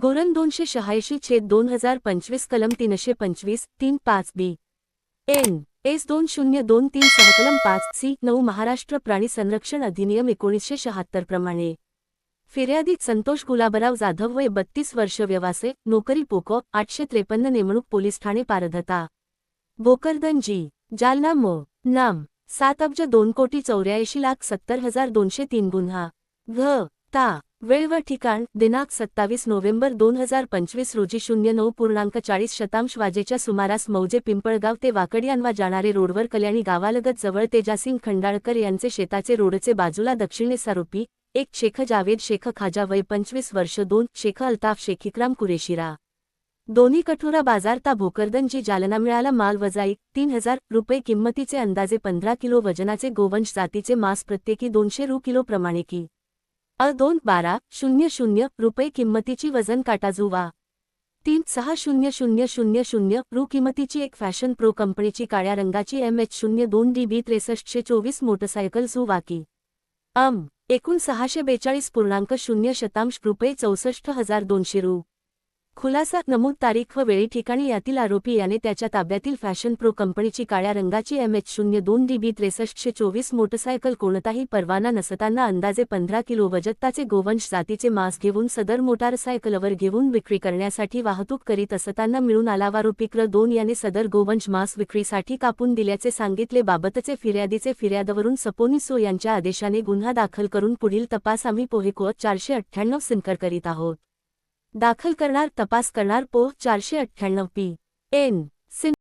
गोरन दोनशे शहाऐंशी छेद दोन हजार पंचवीस कलम तीनशे पंचवीस तीन पाच बी. एन. एस दोन शून्य दोन तीन सहकलम पाच सी नऊ महाराष्ट्र प्राणी संरक्षण अधिनियम एकोणीसशे शहात्तर प्रमाणे. फिर्यादीत संतोष गुलाबराव जाधव वय बत्तीस वर्ष व्यवसाय नोकरी पोको आठशे त्रेपन्न नेमणूक पोलीस ठाणे पारधता. भोकरदन जी. जालना म. नाम. सात अब्ज दोन कोटी चौऱ्याऐंशी लाख सत्तर हजार दोनशे तीन गुन्हा. घ. ता. वेळ व ठिकाण दिनांक सत्तावीस नोव्हेंबर दोन हजार पंचवीस रोजी शून्य नऊ पूर्णांक चाळीस शतांश वाजेच्या सुमारास मौजे पिंपळगाव ते वाकडियांवा जाणारे रोडवर कल्याणी गावालगत जवळ तेजासिंग खंडाळकर यांचे शेताचे रोडचे बाजूला दक्षिणेस आरोपी एक शेख जावेद शेख खाजा वय पंचवीस वर्ष दोन शेख अल्ताफ शेख इक्राम कुरेशिरा. दोन्ही कठोरा बाजारता भोकरदनजी जालना मिळाला माल वजाई तीन हजार रुपये किंमतीचे अंदाजे पंधरा किलो वजनाचे गोवंश जातीचे मांस प्रत्येकी दोनशे रु किलो प्रमाणे की. अ दोन बारा शून्य शून्य रुपये किंमतीची वजन काटा जुवा तीन सहा शून्य शून्य शून्य शून्य रु किंमतीची एक फॅशन प्रो कंपनीची काळ्या रंगाची एम एच शून्य दोन डी बी त्रेसष्टशे चोवीस मोटरसायकल झुवाकी अम एकूण सहाशे बेचाळीस पूर्णांक शून्य शतांश रुपये चौसष्ट हजार दोनशे रु. खुलासा नमूद तारीख व वेळी ठिकाणी यातील आरोपी याने त्याच्या ताब्यातील फॅशन प्रो कंपनीची काळ्या रंगाची एम एच शून्य दोन डी बी त्रेसष्टशे चोवीस मोटरसायकल कोणताही परवाना नसताना अंदाजे पंधरा किलो वजत्ताचे गोवंश जातीचे मांस घेऊन सदर मोटारसायकलवर घेऊन विक्री करण्यासाठी वाहतूक करीत असताना मिळून आलावारोपी क्र दोन याने सदर गोवंश मांस विक्रीसाठी कापून दिल्याचे सांगितले बाबतचे फिर्यादीचे फिर्यादवरून सपोनिसो यांच्या आदेशाने गुन्हा दाखल करून पुढील तपास आम्ही पोहेकोत चारशे अठ्ठ्याण्णव सिनकर करीत आहोत. दाखल करणार तपास करणार पोह चारशे अठ्ठ्याण्णव पी. एन.